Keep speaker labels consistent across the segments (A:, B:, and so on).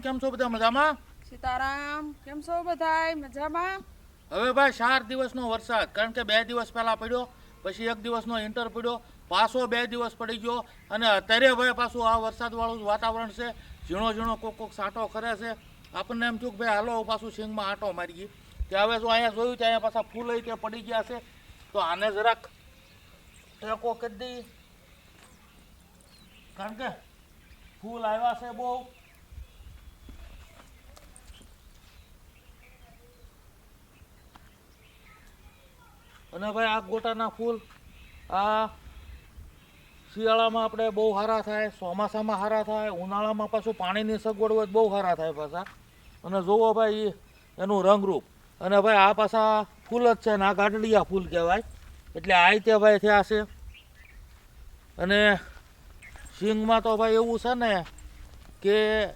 A: કેમ છો બધા મજામાં?
B: સીતારામ કેમ છો બધાય? મજામાં?
A: હવે ભાઈ ચાર દિવસનો વરસાદ કારણ કે બે દિવસ પહેલા પડ્યો પછી એક દિવસનો ઇન્ટર પડ્યો પાછો બે દિવસ પડી ગયો અને અત્યારે ભાઈ પાછું આ વરસાદવાળું વાતાવરણ છે ઝીણો ઝીણો કોક કોક સાંટો કરે છે. આપણને એમ થયું કે ભાઈ હાલો પાછું સિંગમાં આંટો મારી ગઈ. કે હવે જો અહીંયા જોયું કે અહીંયા પાછા ફૂલ તે પડી ગયા છે તો આને જરાક ટેકો કરી દઈ. કારણ કે ફૂલ આવ્યા છે બહુ. અને ભાઈ આ ગોટાના ફૂલ, આ શિયાળામાં આપણે બહુ સારા થાય, ચોમાસામાં સારા થાય, ઉનાળામાં પાછું પાણીની સગવડ હોય બહુ સારા થાય પાછા. અને જુઓ ભાઈ એનું રંગરૂપ. અને ભાઈ આ પાછા ફૂલ જ છે ને, આ ગાડડિયા ફૂલ કહેવાય. એટલે આ રીતે ભાઈ થયા છે. અને સિંગમાં તો ભાઈ એવું છે ને કે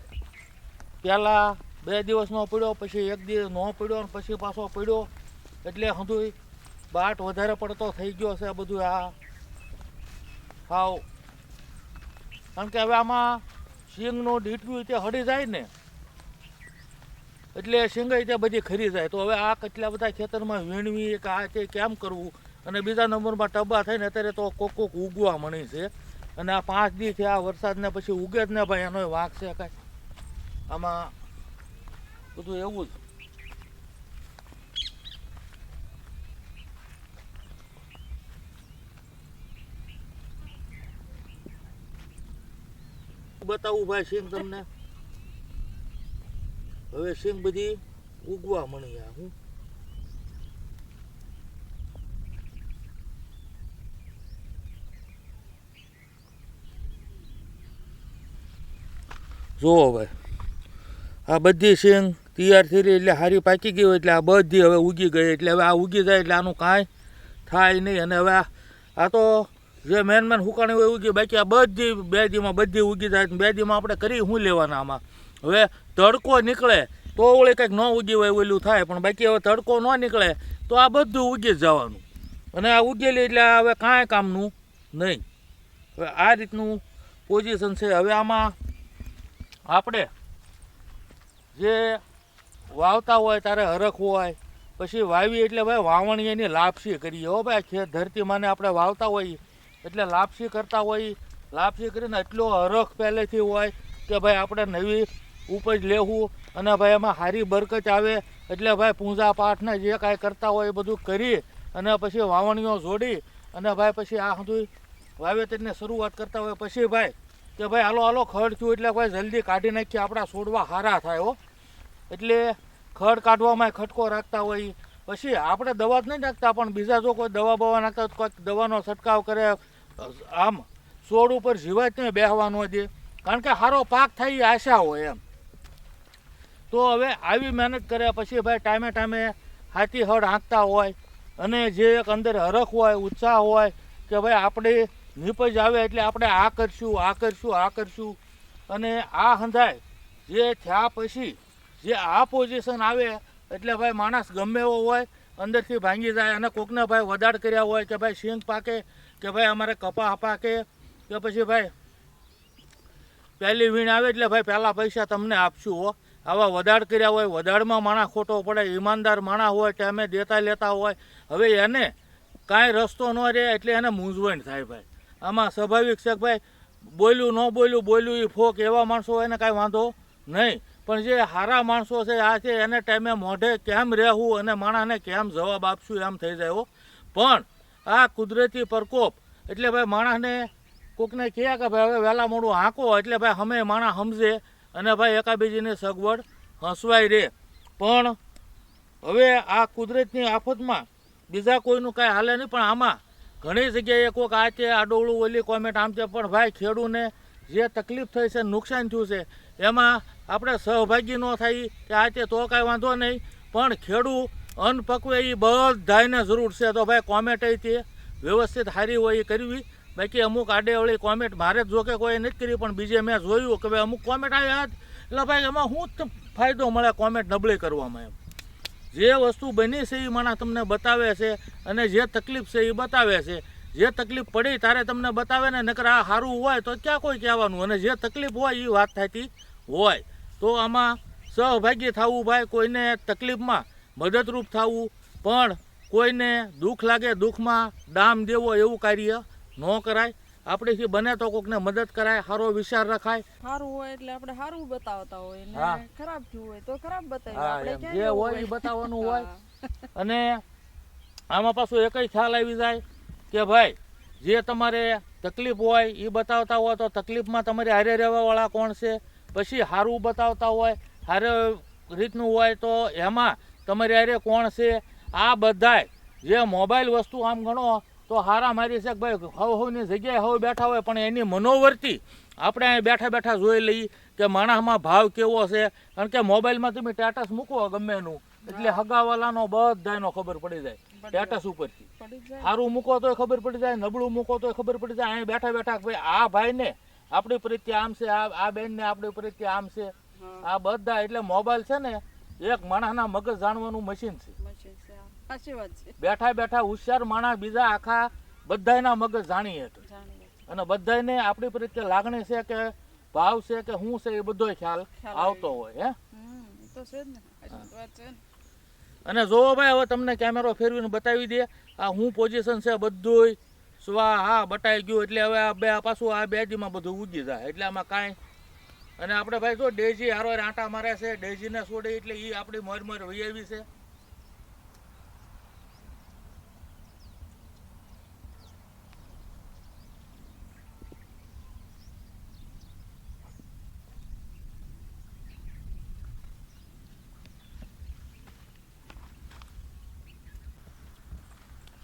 A: પહેલાં બે દિવસનો પડ્યો, પછી એક દિવસ ન પડ્યો, અને પછી પાછો પડ્યો. એટલે હંધુય બાટ વધારે પડતો થઈ ગયો છે બધું, આ. હાવ. કારણ કે હવે આમાં સિંગનું ડીટવ્યું તે હળી જાય ને, એટલે સિંગાઈ તે બધી ખરી જાય. તો હવે આ કેટલા બધા ખેતરમાં વીણવી, કે આ તે કેમ કરવું? અને બીજા નંબરમાં ટબા થઈને અત્યારે તો કોક કોક ઉગવા મળે છે. અને આ પાંચ દી આ વરસાદને પછી ઉગે જ ને ભાઈ એનો વાંક છે કાંઈ. આમાં બધું એવું જ. બતાવું ભાઈ સિંગ તમને. હવે સિંગ બધી ઉગવા મળી આ હું. જુઓ હવે, આ બધી સિંગ તૈયાર થઈ રહી એટલે હારી પાકી ગઈ હોય એટલે આ બધી હવે ઉગી ગઈ એટલે હવે આ ઉગી જાય એટલે આનું કાંઈ થાય નહીં અને હવે આ તો જે મેન મેન હુકાણી હોય ઉગી બાકી આ બધી બે દીમાં બધી ઉગી જાય બે દીમાં આપણે કરી શું લેવાના આમાં? હવે તડકો નીકળે તો ઓળી કંઈક ન ઉગી હોય ઓલું થાય, પણ બાકી હવે તડકો ન નીકળે તો આ બધું ઉગી જવાનું. અને આ ઉગેલી એટલે હવે કાંઈ કામનું નહીં. હવે આ રીતનું પોઝિશન છે. હવે આમાં આપણે જે વાવતા હોય ત્યારે હરખ હોય, પછી વાવી એટલે ભાઈ વાવણી એની લાપસી કરીએ. હો ભાઈ ખેત ધરતી માને આપણે વાવતા હોઈએ એટલે લાપસી કરતા હોય, લાપસી કરીને એટલો હરખ પહેલેથી હોય કે ભાઈ આપણે નવી ઉપજ લેવું અને ભાઈ એમાં સારી બરકત આવે. એટલે ભાઈ પૂજા પાઠને જે કાંઈ કરતા હોય એ બધું કરી અને પછી વાવણીઓ જોડી અને ભાઈ પછી આ બધું વાવેતરની શરૂઆત કરતા હોય. પછી ભાઈ કે ભાઈ હાલો હાલો, ખડ થયું એટલે ભાઈ જલ્દી કાઢી નાખીએ, આપણા છોડવા સારા થાય હો. એટલે ખડ કાઢવામાં ખટકો રાખતા હોય. પછી આપણે દવા જ નહીં નાખતા, પણ બીજા જો કોઈ દવા બવા નાખતા કોઈક દવાનો છંટકાવ કરે આમ છોડ ઉપર જીવાય જ નહીં દે કારણ કે સારો પાક થાય એ આશા હોય એમ. તો હવે આવી મહેનત કર્યા પછી ભાઈ ટાઈમે ટાઈમે હાથી હળ હાંકતા હોય અને જે એક અંદર હરખ હોય, ઉત્સાહ હોય કે ભાઈ આપણે નીપજ આવે એટલે આપણે આ કરશું આ કરશું આ કરશું. અને આ હંધાય. જે થયા પછી જે આ પોઝિશન આવે એટલે ભાઈ માણસ ગમે એવો હોય, અંદરથી ભાંગી જાય અને કોકને ભાઈ વધાર કર્યા હોય કે ભાઈ સિંગ પાકે કે ભાઈ અમારે કપા પાકે કે પછી ભાઈ, પહેલી વીણ આવે એટલે ભાઈ પહેલાં પૈસા તમને આપશું હો. આવા વધાર કર્યા હોય, વધારમાં માણા ખોટો પડે, ઈમાનદાર માણા હોય, ટાઈમે દેતા લેતા હોય. હવે એને કાંઈ રસ્તો ન રહે એટલે એને મૂંઝવણ થાય ભાઈ. આમાં સ્વાભાવિક છે ભાઈ, બોલ્યું ન બોલ્યું બોલ્યું એ ફોક એવા માણસો એને કાંઈ વાંધો નહીં. પણ જે સારા માણસો છે, આ છે, એને ટાઈમે મોઢે કેમ રહેવું અને માણસને કેમ જવાબ આપશું એમ થઈ જાય પણ આ કુદરતી પ્રકોપ. એટલે ભાઈ માણસને કોકને કહે કે ભાઈ હવે વહેલા મોડું હાંકો, એટલે ભાઈ અમે માણસ સમજે અને ભાઈ એકાબીજીની સગવડ હસવાઈ રહે. પણ હવે આ કુદરતની આફતમાં બીજા કોઈનું કાંઈ હાલે નહીં, પણ આમાં ઘણી જગ્યાએ કોઈક આ છે આડોળું ઓલી કોમેન્ટ આમ છે પણ ભાઈ ખેડૂને જે તકલીફ થઈ છે નુકસાન થયું છે, એમાં આપણે સહભાગી ન થાય, કે આ તે તો કાંઈ વાંધો નહીં. પણ ખેડૂ અન્ન એ બધાને જરૂર છે. તો ભાઈ કોમેન્ટ તે વ્યવસ્થિત સારી હોય એ કરવી. બાકી અમુક આડેવળી કોમેન્ટ મારે જ જો કે કોઈ નથી કરી, પણ બીજે મેં જોયું કે ભાઈ અમુક કોમેન્ટ આવ્યા એટલે ભાઈ એમાં શું ફાયદો મળે કોમેન્ટ નબળી કરવામાં એમ. જે વસ્તુ બની છે એ માણસ તમને બતાવે છે અને જે તકલીફ છે એ બતાવે છે. જે તકલીફ પડી તારે તમને બતાવે ને, નકર આ સારું હોય તો ક્યાં કોઈ કહેવાનું? અને જે તકલીફ હોય એ વાત થતી હોય. તો આમાં સહભાગી થવું ભાઈ કોઈને તકલીફમાં. મદદરૂપ થવું. પણ કોઈને દુઃખ લાગે દુઃખમાં દામ દેવો એવું કાર્ય ન કરાય. આપણીથી બને તો કોકને મદદ કરાય સારો વિચાર રખાય.
B: સારું હોય એટલે આપણે સારું બતાવતા હોય ને ખરાબ થયું હોય તો ખરાબ બતાવીએ
A: જે હોય એ બતાવવાનું હોય. અને આમાં પાછું એકય ખ્યાલ આવી જાય કે ભાઈ જે તમારે તકલીફ હોય એ બતાવતા હોય તો તકલીફમાં તમારે હારે રહેવાવાળા કોણ છે? પછી સારું બતાવતા હોય સારી રીતનું હોય તો એમાં તમારી અરે કોણ છે? આ બધાય. જે મોબાઈલ વસ્તુ આમ ગણો તો હારા મારી છે કે ભાઈ હવ હવની જગ્યાએ હવે બેઠા હોય પણ એની મનોવર્તી આપણે અહીં બેઠા બેઠા જોઈ લઈએ કે માણસમાં ભાવ કેવો છે. કારણ કે મોબાઈલમાં તમે ટેટસ મૂકો ગમે એનું એટલે હગાવાલાનો બધાનો ખબર પડી જાય ટેટસ ઉપરથી. સારું મૂકો તોય ખબર પડી જાય નબળું મૂકો તોય ખબર પડી જાય અહીં બેઠા બેઠા ભાઈ આ ભાઈને આપણી પ્રત્યે આમ છે આ આ બેનને આપણી પ્રત્યે આમ છે. આ બધા એટલે મોબાઈલ છે ને એક માણસના મગજ જાણવાનું મશીન છે. બેઠા બેઠા હોશિયાર માણસ બીજા આખા બધાયના મગજ જાણી શકે
B: જાણી લે.
A: અને બધાને આપણી પ્રત્યે લાગણી છે કે ભાવ છે કે શું છે એ બધોય ખ્યાલ આવતો હોય હે?
B: જ
A: અને જોવો ભાઈ હવે તમને કેમેરો ફેરવીને બતાવી દે આ હું પોઝિશન છે બધુંય સ્વા હા બટાઈ ગયું એટલે હવે આ બે પાછું આ બેજીમાં બધું ઉગી જાય. એટલે આમાં કાંઈ અને આપણે ભાઈ જો ડેજી હારો આંટા મારે છે ડેજીને છોડે એટલે એ આપણી મોર મોર વહી આવી છે.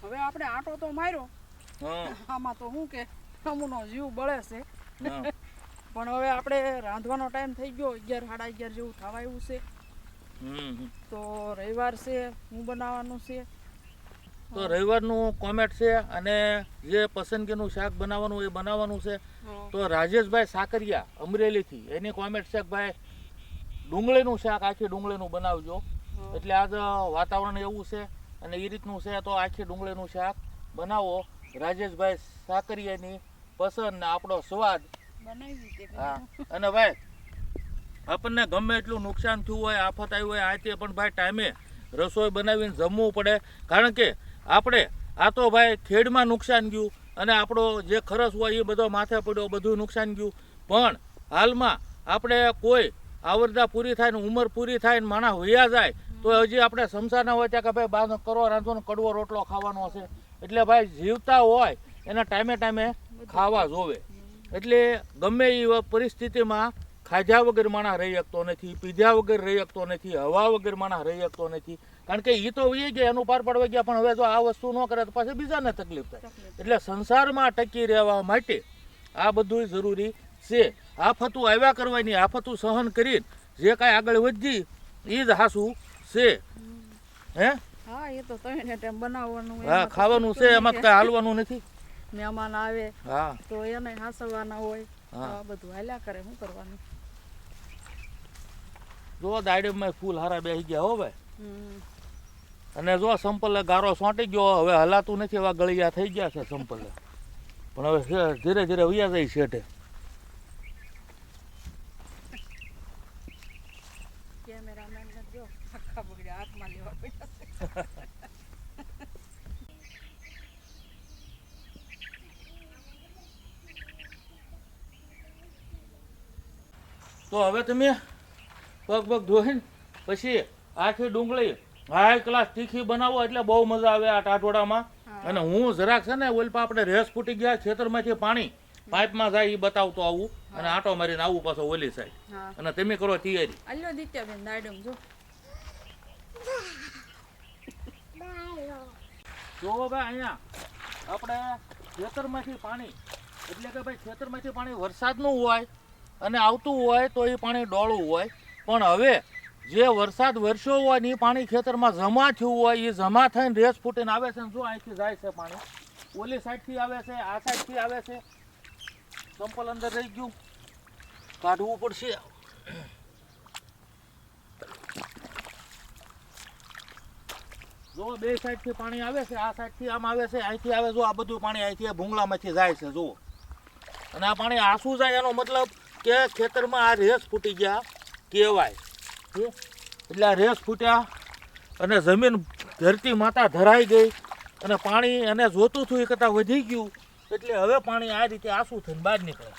B: હવે આપણે આટો તો માર્યો. આમાં તો શું કે અમુનો જીવ બળે છે. પણ હવે આપણે રાંધવાનો ટાઈમ થઈ ગયો અગિયાર સાડા અગિયાર જેવું થવા એવું છે. તો રવિવાર છે હું બનાવવાનું છે.
A: તો રવિવારનું કોમેન્ટ છે અને જે પસંદગીનું શાક બનાવવાનું એ બનાવવાનું છે. તો રાજેશભાઈ સાકરિયા અમરેલીથી. એની કોમેન્ટ છે ભાઈ ડુંગળીનું શાક આખી ડુંગળીનું બનાવજો. એટલે આજ વાતાવરણ એવું છે અને એ રીતનું છે તો આખી ડુંગળીનું શાક બનાવો. રાજેશભાઈ સાકરિયાની પસંદ ને આપણો સ્વાદ હા. અને ભાઈ આપણને ગમે એટલું નુકસાન થયું હોય આફત આવી હોય આ તે પણ ભાઈ ટાઈમે રસોઈ બનાવીને જમવું પડે. કારણ કે આપણે આ તો ભાઈ ખેડમાં નુકસાન ગયું અને આપણો જે ખર્ચ હોય એ બધો માથે પડ્યો બધું નુકસાન ગયું. પણ હાલમાં આપણે કોઈ આવરદા પૂરી થાય ને ઉંમર પૂરી થાય ને માણસ વયા જાય તો હજી આપણે સંસારના હોય ત્યાં કે ભાઈ બાંધો કરો રાંધવાનો કડવો રોટલો ખાવાનો હશે. એટલે ભાઈ જીવતા હોય એના ટાઈમે ટાઈમે ખાવા જોવે. એટલે ગમે એ પરિસ્થિતિમાં ખાધા વગર માણસ રહી શકતો નથી પીધા વગર રહી શકતો નથી હવા વગર માણસ રહી શકતો નથી. કારણ કે એ તો એ ગયા એનું પાર પડવા ગયા પણ હવે જો આ વસ્તુ ન કરે તો પાછી બીજાને તકલીફ થાય. એટલે સંસારમાં ટકી રહેવા માટે આ બધું જરૂરી છે. આફતું આવ્યા કરવાની આફતું સહન કરીને જે કાંઈ આગળ વધી એ જ હાસું છે. હે?
B: હા એ તો તમે બનાવવાનું
A: હા ખાવાનું છે એમાં કાંઈ હાલવાનું નથી.
B: મહેમાન આવે
A: હા.
B: તો એને હાસવાના હોય આ બધું હાલ્યા કરે શું કરવાનું?
A: જો દાડમમાં ફૂલ હારા બેસી ગયા હો ભાઈ. અને જો સંપલ ગારો સોંટી ગયો હવે હલાતું નથી એવા ગળિયા થઈ ગયા છે સંપલ. પણ હવે ધીરે ધીરે વયા જાય શેઠે
B: કેમેરામેનને જો આખા બગડ્યા હાથમાં લેવા પડ્યા છે.
A: તો હવે તમે પગ પગ ધોઈને પછી આખી ડુંગળી હાઈ ક્લાસ તીખી બનાવો એટલે બહુ મજા આવે આ
B: ટાટોડામાં
A: અને હું જરાક છે ને ઓલપા આપણે રેસ ફૂટી ગયા ખેતરમાંથી પાણી પાઇપમાં જાય એ બતાવતો આવું અને આટો મારીને આવું પાછો ઓલી સાઈડ અને તમે કરો તૈયારી.
B: અલ્યો દિત્યાબેન દાડમ જો.
A: જો ભાઈ અહીંયા આપણે ખેતરમાંથી પાણી એટલે કે ભાઈ ખેતરમાંથી પાણી વરસાદનું હોય અને આવતું હોય તો એ પાણી ડોળવું હોય. પણ હવે જે વરસાદ વરસ્યો હોય ને એ પાણી ખેતરમાં જમા થયું હોય એ જમા થઈને રેસ ફૂટીને આવે છે ને જો અહીંથી જાય છે પાણી? ઓલી સાઈડથી આવે છે, આ સાઈડથી આવે છે. સંપલ અંદર રહી ગયું. કાઢવું પડશે. જો બે સાઈડથી પાણી આવે છે, આ સાઈડથી આમ આવે છે, અહીંથી આવે જો આ બધું પાણી અહીંથી ભૂંગળામાંથી જાય છે, જુઓ. અને આ પાણી આસું જાય એનો મતલબ કે ખેતરમાં આ રેસ ફૂટી ગયા, કહેવાય. એટલે આ રેસ ફૂટ્યા અને જમીન ધરતી માતા ધરાઈ ગઈ અને પાણી એને જોતું હતું એ કરતાં વધી ગયું. એટલે હવે પાણી આ રીતે આસું થઈને બહાર નીકળે.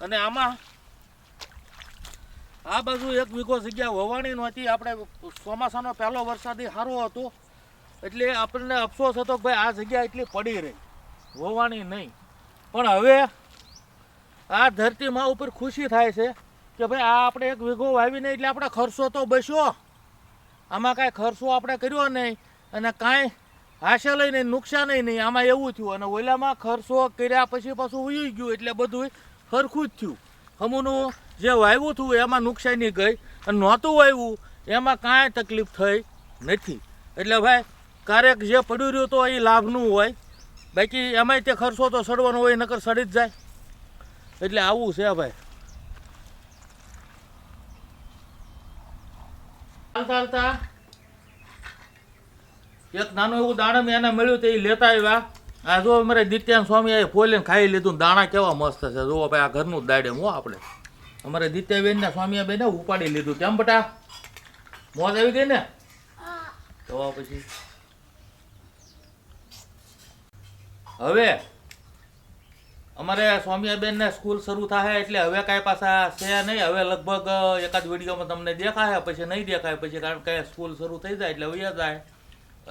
A: અને આમાં આ બાજુ એક વીઘો જગ્યા વવાણી નહોતી આપણે ચોમાસાનો પહેલો વરસાદી સારો હતો. એટલે આપણને અફસોસ હતો કે ભાઈ આ જગ્યા એટલી પડી રહી. વવાણી નહીં. પણ હવે આ ધરતીમાં ઉપર ખુશી થાય છે કે ભાઈ આ આપણે એક વીઘો વાવીને એટલે આપણે ખર્ચો તો બસ્યો. આમાં કાંઈ ખર્ચો આપણે કર્યો નહીં અને કાંઈ હાશલ નહીં નુકસાન નહીં આમાં એવું થયું. અને ઓલામાં ખર્ચો કર્યા પછી પાછું ઉયું ગયું એટલે બધું સરખું જ થયું. હમુનું જે વાવ્યું હતું એમાં નુકસાની ગઈ અને નહોતું વાવ્યું, એમાં કાંઈ તકલીફ થઈ નથી. એટલે ભાઈ ક્યારેક જે પડ્યું રહ્યું તો એ લાભનું હોય. બાકી એમાંય તે ખર્ચો તો સડવાનો હોય, નકર સડી જ જાય. એટલે આવું છે ભાઈ. એક નાનું એવું દાણા મેં એને મળ્યું તે એ લેતા આવ્યા. આ જો અમારે દિત્યાન સ્વામી આ ફોલીને ખાઈ લીધું દાણા કેવા મસ્ત છે. જુઓ ભાઈ આ ઘરનું જ દાડે હો આપણે. અમારે દિત્યાબેન સ્વામીએ સ્વામી બેન ઉપાડી લીધું. કેમ બટા? મોજ આવી ગઈ ને? તો પછી. હવે અમારે સ્વામિયાબેન ને સ્કૂલ શરૂ થાય એટલે હવે કાંઈ પાછા છે નહીં. હવે લગભગ એકાદ વિડીયોમાં તમને દેખાય, પછી નહીં દેખાય, પછી કારણ કે સ્કૂલ શરૂ થઈ જાય એટલે વયા જાય.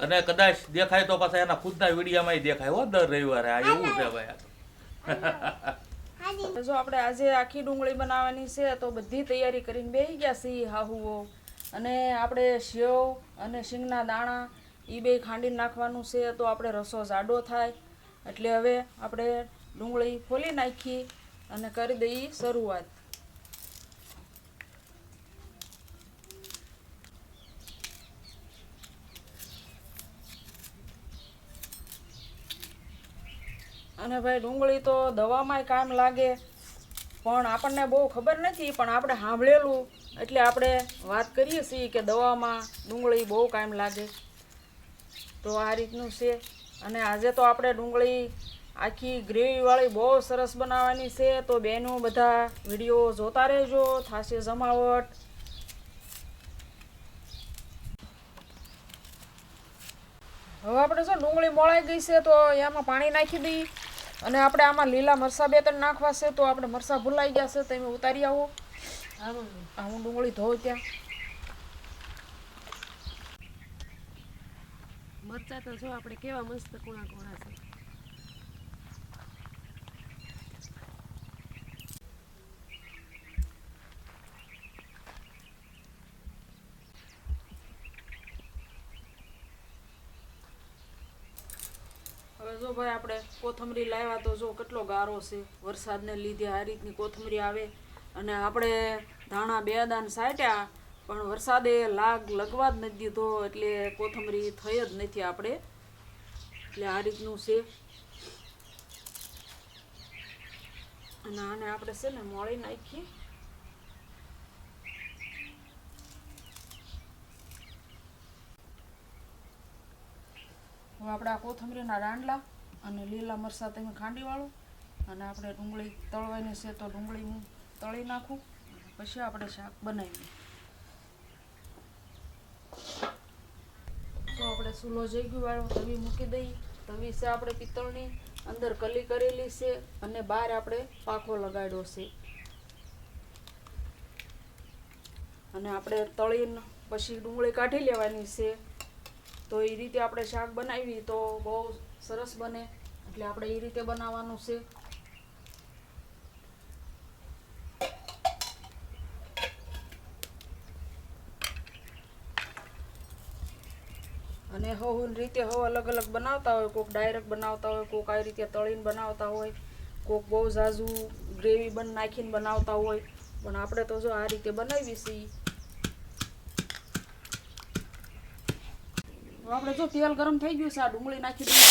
A: અને કદાચ દેખાય તો પાછા એના ખુદના વિડીયોમાં દેખાય હો, દર રવિવારે. આ એવું છે ભાઈ
B: જો આપણે આજે આખી ડુંગળી બનાવવાની છે, તો બધી તૈયારી કરીને બેસી ગયા સિંહ હાહુઓ. અને આપણે સેવ અને શીંગના દાણા એ બે ખાંડીને નાખવાનું છે, તો આપણે રસો જાડો થાય. એટલે હવે આપણે ડુંગળી ખોલી નાખી અને કરી દઈએ શરૂઆત. અને ભાઈ, ડુંગળી તો દવામાં કામ લાગે, પણ આપણને બહુ ખબર નથી, પણ આપણે સાંભળેલું, એટલે આપણે વાત કરીએ છીએ કે દવામાં ડુંગળી બહુ કામ લાગે. તો આ રીતનું છે. અને આજે તો આપણે ડુંગળી આખી ગ્રેવીવાળી બહુ સરસ બનાવવાની છે, તો બેનો બધા વીડિયો જોતા રહેજો. થાશે જમાવટ. હવે આપણે શું ડુંગળી મોળાઈ ગઈ છે, તો એમાં પાણી નાખી દઈએ અને આપણે આમાં લીલા મરસા બે ત્રણ નાખવા છે, તો આપણે મરસા ભૂલાઈ ગયા છે તમે ઉતારી આવો. હા હું ડુંગળી ધોઉં ત્યાં.
C: મરચા તો જો આપણે કેવા મસ્ત કોણા કોણા છે.
B: હવે જો ભાઈ આપણે કોથમરી લાવ્યા તો જો કેટલો ગારો છે. વરસાદને લીધે આ રીતની કોથમરી આવે અને આપણે ધાણા બે દાન સાટ્યા, પણ વરસાદે લાગ લગવા જ નથી દીધો એટલે કોથમરી થઈ જ નથી આપણે. એટલે આ રીતનું છે. અને આને આપણે છે ને મોળી નાખીએ હવે આપણે આ કોથમરીના રાંડલા અને લીલા મરચાં તમે ખાંડીવાળો અને આપણે ડુંગળી તળવાની છે તો ડુંગળી હું તળી નાખું પછી આપણે શાક બનાવીએ. તો આપણે ચૂલો જઈ વાળો, તવી મૂકી દઈએ. તવી છે આપણે પિત્તળની, અંદર કલી કરેલી છે અને બહાર આપણે પાખો લગાડ્યો છે. અને આપણે તળીને પછી ડુંગળી કાઢી લેવાની છે. તો એ રીતે આપણે શાક બનાવી તો બહુ સરસ બને. એટલે આપણે એ રીતે બનાવવાનું છે. અને હવ રીતે હવ અલગ અલગ બનાવતા હોય. કોઈક ડાયરેક્ટ બનાવતા હોય કોઈક આ રીતે તળીને બનાવતા હોય. કોઈક બહુ ઝાઝુ ગ્રેવી બન નાખીને બનાવતા હોય. પણ આપણે તો જો આ રીતે બનાવી છીએ હવે આપણે જો તેલ ગરમ થઈ ગયું છે, આ ડુંગળી નાખી દઈએ.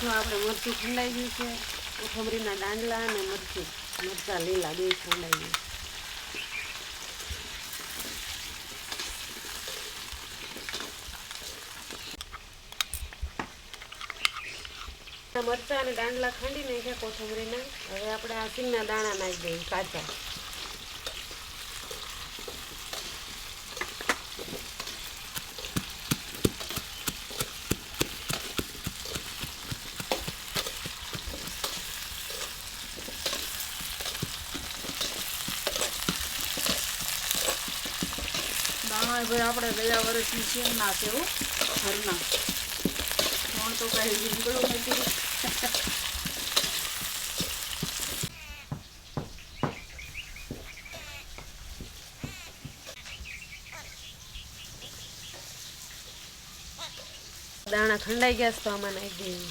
C: જો આપણે મરચું ખંડાઈ ગયું છે, કોથમરીના દાંડલા અને મરચું, મરચા લીલા, બે ઠંડાઈ ગયા મરચાં અને દાંડલા ખાંડી નાખ્યા કોથમરીના. હવે આપણે આ સિંગના દાણા નાખી દઈએ કાચા.
B: ભાઈ આપણે ગયા વર્ષની શેંગ ના છે હો, ઘરના. પણ તો કાંઈ નીકળ્યું નથી.
C: દાણા ખંડાઈ ગયા તો આમાં નાખી દઈએ.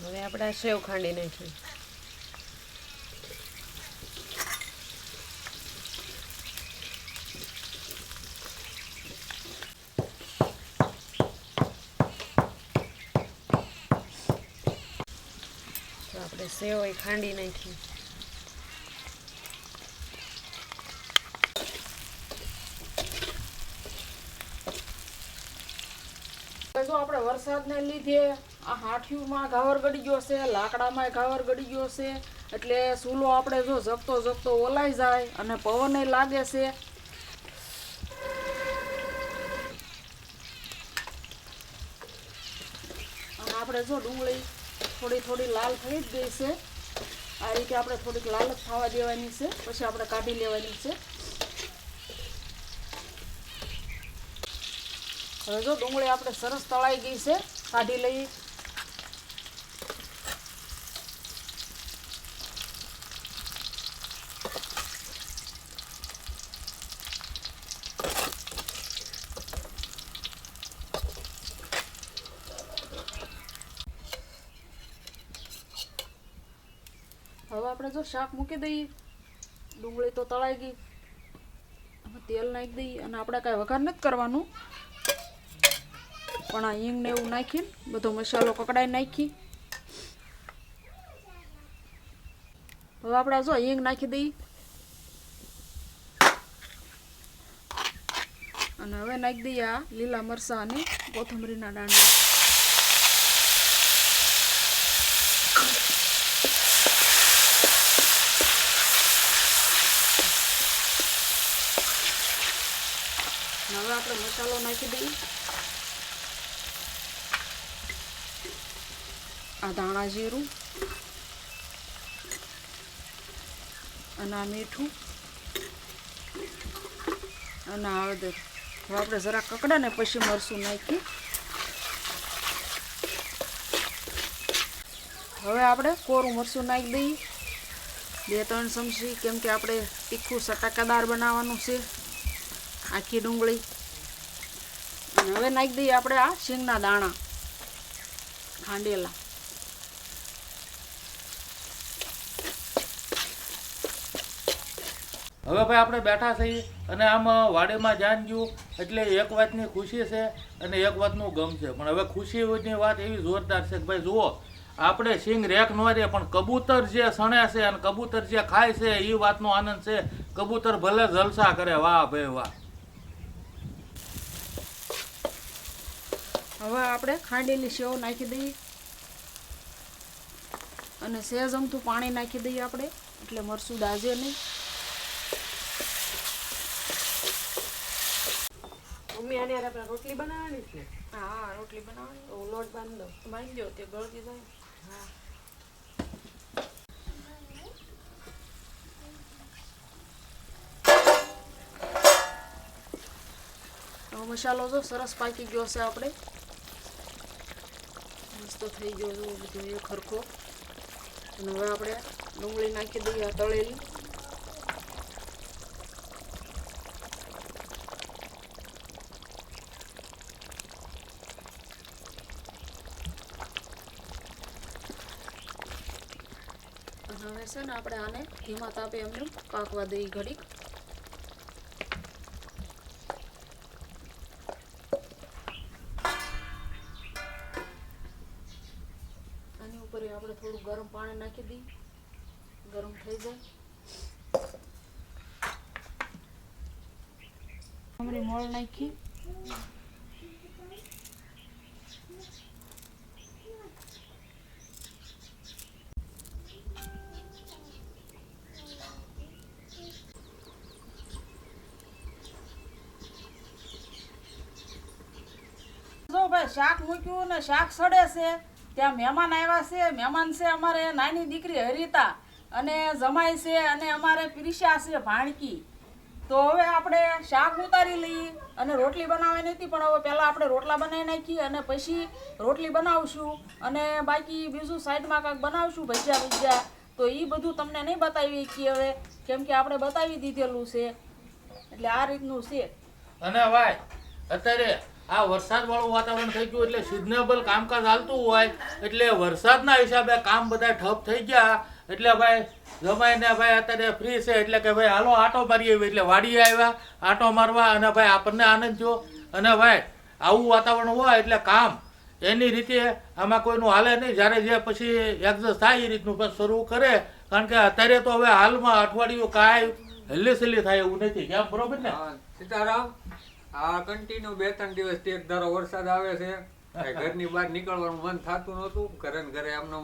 C: હવે આપણે સેવ ખાંડી નાખીએ. આપણે સેવ ખાંડી નાખી
B: જો આપણે વરસાદને લીધે આ હાઠિયુંમાં ઘાવર ગળી ગયો છે લાકડામાં ઘાવર ગળી ગયો છે. એટલે સૂલો આપણે જો જગતો જગતો ઓલાઈ જાય અને પવન લાગે છે. અને આપણે જો ડુંગળી થોડી થોડી લાલ થઈ જ ગઈ છે. આ રીતે આપણે થોડીક લાલ થવા દેવાની છે. પછી આપણે કાઢી લેવાની છે. હવે જો ડુંગળી આપણે સરસ તળાઈ ગઈ છે, કાઢી લઈએ. હવે આપણે જો શાક મૂકી દઈએ. ડુંગળી તો તળાઈ ગઈ. તેલ નાખી દઈએ અને આપણે કાંઈ વઘાર નથી કરવાનું. પણ આ હિંગ ને એવું નાખીને બધો મસાલો કકડાઈ નાખી. હવે આપણે જો હિંગ નાખી દઈએ. અને હવે નાખી દઈએ આ લીલા મરચાં અને કોથમરીના દાંડા હવે આપણે મસાલો નાખી દઈએ. આ ધાણા જીરું અને મીઠું અને આ હળદર હવે આપણે જરા કકડા ને પછી મરસું નાખી. હવે આપણે કોરું મરસું નાખી દઈએ. બે, ત્રણ ચમચી, કેમ કે આપણે તીખું સટાકાદાર બનાવવાનું છે, આખી ડુંગળી. હવે નાખી દઈએ આપણે આ શીંગના દાણા, ખાંડેલા.
A: હવે ભાઈ આપણે બેઠા છીએ અને આમ વાડીમાં જાન ગયું એટલે એક વાતની ખુશી છે અને એક વાતનું ગમ છે. પણ હવે ખુશીની વાત એવી જોરદાર છે કે ભાઈ જુઓ, આપણે સિંગ રેક ન રે પણ કબૂતર જે સણે છે અને કબૂતર જે ખાય છે એ વાતનો આનંદ છે. કબૂતર ભલે જલસા કરે, વાહ ભાઈ વાહ.
B: હવે આપણે ખાંડેલી સેવ નાખી દઈએ. અને સહેજ અમથું પાણી નાખી દઈએ આપણે, એટલે મરસું દાજે નહીં.
C: મમ્મી આને આપણે રોટલી બનાવવાની છે.
B: હા રોટલી બનાવવાની.
C: તો હું લોટ બાંધ. દઉં
B: બાંધી દો તે બળતી જાય. હવે મસાલો જો સરસ પાકી ગયો છે આપણે. મસ્ત થઈ ગયો છે બધો એ ખરખો. અને હવે આપણે ડુંગળી નાખી દઈએ તળેલી અને હવે છે ને આપણે આને ધીમા તાપે એમને પાકવા દઈએ ઘડીક. આની ઉપર આપણે થોડું ગરમ પાણી નાખી દઈએ. ગરમ થઈ જાય. મોળ નાખી જો ભાઈ શાક મૂક્યું ને શાક સડે છે, ત્યાં મહેમાન આવ્યા છે, મહેમાન છે અમારે, નાની દીકરી હરિતા અને જમાઈ છે અને અમારે પ્રિશા છે ભાણકી. તો હવે આપણે શાક ઉતારી લઈએ અને રોટલી બનાવવાની હતી, પણ હવે પહેલાં આપણે રોટલા બનાવી નાખીએ અને પછી રોટલી બનાવશું અને બાકી બીજું સાઈડમાં કાંઈક બનાવશું, ભજીયા ભજીયા તો એ બધું તમને નહીં બતાવી કે હવે, કેમ કે આપણે બતાવી દીધેલું છે. એટલે આ રીતનું છે.
A: અને ભાઈ, અત્યારે આ વરસાદ વાળું વાતાવરણ થઈ ગયું એટલે સિઝનેબલ કામકાજ હાલતું હોય, એટલે વરસાદના હિસાબે કામ બધા ઠપ થઈ ગયા, એટલે ભાઈ જમાઈને ભાઈ અત્યારે ફ્રી છે, એટલે કે ભાઈ હાલો આટો મારી આવી એટલે વાડીએ આવ્યા, આટો મારવા અને ભાઈ આપણને આનંદ થયો. અને ભાઈ આવું વાતાવરણ હોય એટલે કામ એની રીતે આમાં કોઈનું હાલે નહીં. જ્યારે જે પછી એક્ઝસ્ટ થાય એ રીતનું પણ શરૂ કરે. કારણ કે અત્યારે તો હવે હાલમાં અઠવાડિયું કાંઈ હેલી સેલી થાય એવું નથી. કેમ? બરોબર ને?
D: સીતારામ. આ કન્ટિન્યુ બે ત્રણ દિવસ એક ધારો વરસાદ આવે છે ઘરની બહાર નીકળવાનું મન થતું નહોતું ઘરે ને ઘરે આમને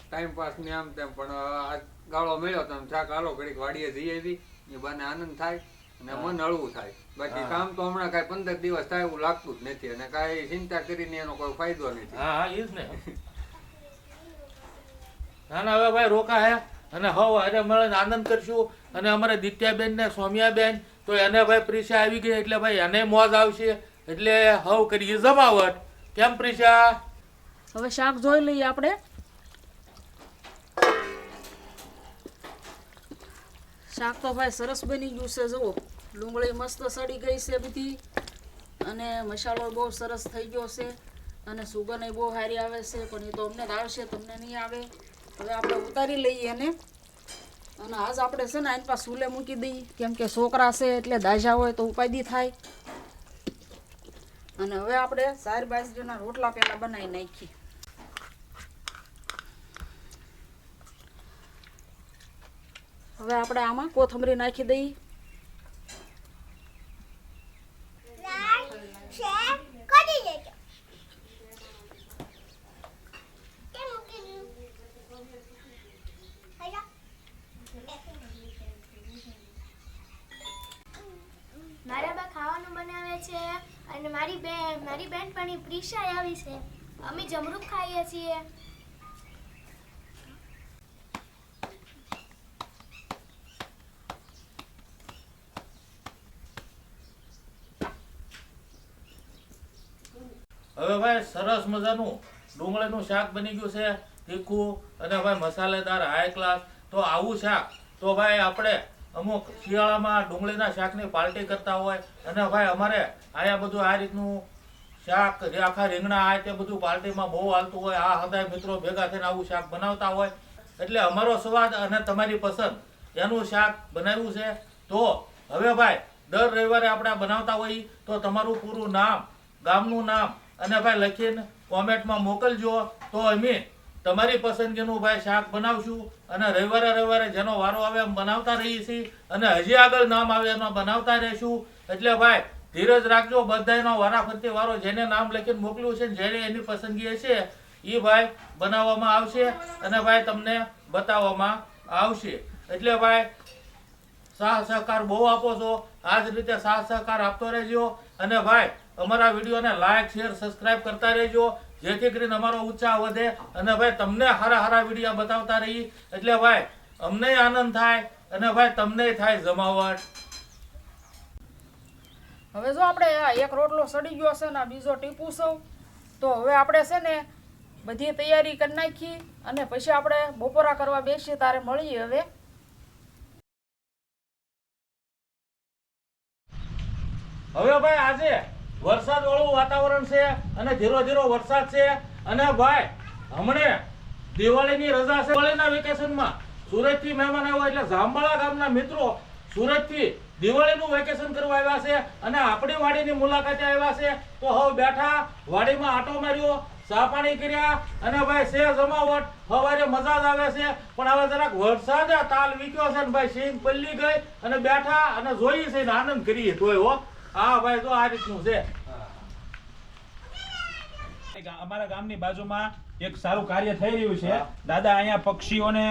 D: ટાઈમ પાસ ને આમ તેમ પણ આ ગાળો મળ્યો તો થાક હાલો ઘડીક વાડીએ જઈ આવી એ બાને આનંદ થાય અને મન હળવું થાય. બાકી કામ તો હમણાં કાંઈ પંદર દિવસ થાય એવું લાગતું જ નથી અને કાંઈ ચિંતા કરીને એનો કોઈ ફાયદો નથી.
A: હા હા એ જ ને. ના ના હવે ભાઈ રોકા હે. અને હવ અરે મળે આનંદ કરશું. અને અમારે દિત્યાબેન ને સોમિયાબેન તો એને ભાઈ પ્રિશા આવી ગઈ એટલે ભાઈ એને મોજ આવશે. એટલે હવ કરીએ જમાવટ. કેમ પ્રિશા
B: હવે શાક જોઈ લઈએ આપણે. શાક તો ભાઈ સરસ બની ગયું છે, જુઓ. ડુંગળી મસ્ત સડી ગઈ છે બધી. અને મસાલો બહુ સરસ થઈ ગયો છે. અને સુગર બહુ સારી આવે છે, પણ એ તો અમને જ આવશે, તમને નહીં આવે. હવે આપણે ઉતારી લઈએ એને. અને આજ આપણે છે ને આની પાસે સુલે મૂકી દઈએ. કેમ કે છોકરા છે એટલે દાજા હોય તો ઉપાદી થાય. અને હવે આપણે ચાર બાજરીના રોટલા પહેલાં બનાવી નાખીએ. હવે આપણે આમાં કોથમરી નાખી દઈએ
E: મારા બા ખાવાનું બનાવે છે અને મારી બે મારી બેનપણી પ્રિશા આવી છે અમે જમરૂક ખાઈએ છીએ
A: હવે ભાઈ સરસ મજાનું ડુંગળીનું શાક બની ગયું છે, તીખું અને ભાઈ મસાલેદાર હાઈ ક્લાસ તો આવું શાક, તો ભાઈ આપણે અમુક શિયાળામાં ડુંગળીના શાકની પાર્ટી કરતા હોય અને ભાઈ અમારે આયા બધું આ રીતનું શાક આખા રીંગણા આ તે બધું પાર્ટીમાં બહુ હાલતું હોય, આ હદાય મિત્રો ભેગા થઈને આવું શાક બનાવતા હોય. એટલે અમારો સ્વાદ અને તમારી પસંદ, એનું શાક બનાવ્યું છે. તો હવે ભાઈ, દર રવિવારે આપણે બનાવતા હોઈએ તો તમારું પૂરું નામ, ગામનું નામ અને ભાઈ લખીને કોમેન્ટમાં મોકલજો. તો અમે તમારી પસંદગીનું ભાઈ શાક બનાવશું અને રવિવારે રવિવારે જેનો વારો આવે એમ બનાવતા રહીએ છીએ અને હજી આગળ નામ આવે એમાં બનાવતા રહીશું. એટલે ભાઈ ધીરજ રાખજો, બધાયનો વારાફરતી વારો જેને નામ લખીને મોકલ્યું છે જેને એની પસંદગી છે એ ભાઈ બનાવવામાં આવશે અને ભાઈ તમને બતાવવામાં આવશે. એટલે ભાઈ સાહ સહકાર બહુ આપો છો. આ જ રીતે સાહ સહકાર આપતો રહેજો અને ભાઈ અમારા વિડીયોને લાઈક શેર સબસ્ક્રાઇબ કરતા રહેજો. જેથી કરીને અમારો ઉત્સાહ વધે અને ભાઈ તમને હારા હારા વીડિયો બતાવતા રહી. એટલે ભાઈ અમને આનંદ થાય અને ભાઈ તમને થાય જમાવટ.
B: હવે જો આપણે આ એક રોટલો સડી ગયો છે ને આ બીજો ટીપું સૌ તો હવે આપણે છે ને બધી તૈયારી કરી નાખી અને પછી આપણે બપોરા કરવા બેસીએ તારે મળીએ હવે.
A: હવે ભાઈ આજે વરસાદ વાળું વાતાવરણ છે અને ધીરો ધીરો વરસાદ છે. અને ભાઈ, હમણે દિવાળીની રજા છે. દિવાળીના વેકેશનમાં સુરતથી મહેમાન આવ્યો એટલે જાંબાળા ગામના મિત્રો સુરતથી દિવાળીનું વેકેશન કરવા આવ્યા છે અને આપણી વાડીની મુલાકાતે આવ્યા છે. તો હવે બેઠા, વાડીમાં આટો માર્યો, ચા પાણી કર્યા અને ભાઈ સે જમાવટ, સવારે મજા જ આવે છે. પણ હવે જરાક વરસાદ તાલ વીક્યો છે ને ભાઈ, સિંગ પલ્લી ગઈ અને બેઠા અને જોઈ છે આનંદ કરીએ તોય હો. હા ભાઈ તો આ રીતનું છે.
F: અમારા ગામની બાજુમાં એક સારું કાર્ય થઈ રહ્યું છે. દાદા અહીંયા પક્ષીઓને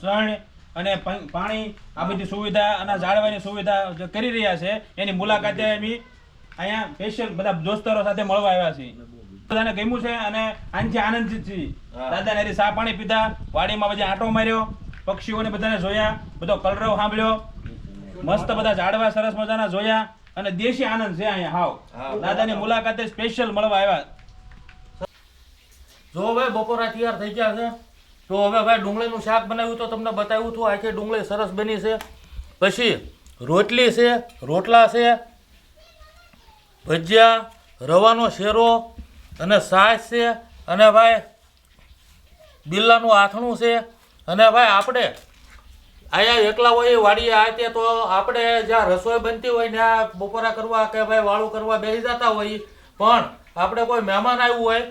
F: શરણ અને પાણી આ બધી સુવિધા અને જાળવાની સુવિધા કરી રહ્યા છે એની મુલાકાતે અમે અહીંયા સ્પેશિયલ બધા દોસ્તરો સાથે મળવા આવ્યા છીએ. બધાને ગમ્યું છે અને આનથી આનંદિત છીએ.
A: દાદાને
F: દાદા ને ચા પાણી પીધા વાડીમાં બધા આંટો માર્યો પક્ષીઓને બધાને જોયા બધો કલરવ સાંભળ્યો. મસ્ત બધા ઝાડવા સરસ મજાના જોયા. અને દેશી આનંદ છે અહીંયા હાવ.
A: હા.
F: દાદાની મુલાકાતે સ્પેશિયલ મળવા આવ્યા.
A: જો હવે બપોરા તૈયાર થઈ ગયા છે તો હવે ભાઈ ડુંગળીનું શાક બનાવ્યું તો તમને બતાવ્યું હતું આખી ડુંગળી સરસ બની છે. પછી રોટલી છે રોટલા છે ભજીયા રવાનો શેરો અને છાશ છે અને ભાઈ બિલ્લાનું આથણું છે અને ભાઈ આપણે અહીંયા એકલા હોય વાડીએ આ તે તો આપણે જ્યાં રસોઈ બનતી હોય ને બપોરા કરવા કે ભાઈ વાળું કરવા બેસી જતા હોય પણ આપણે કોઈ મહેમાન આવ્યું હોય,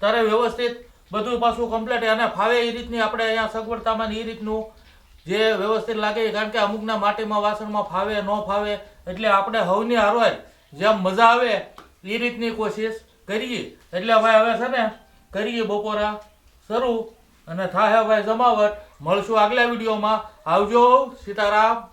A: ત્યારે વ્યવસ્થિત બધું પાછું કમ્પ્લીટ અને ફાવે એ રીતની આપણે અહીંયા સગવડતામાં એ રીતનું જે વ્યવસ્થિત લાગે કારણ કે અમુકના માટીમાં, વાસણમાં ફાવે, ન ફાવે, એટલે આપણે હવની હારવાય જેમ મજા આવે એ રીતની કોશિશ કરીએ. એટલે ભાઈ હવે છે ને કરીએ બપોરા શરૂ. અને થાય ભાઈ જમાવટ. મળશું આગલા વિડીયોમાં. આવજો સીતારામ.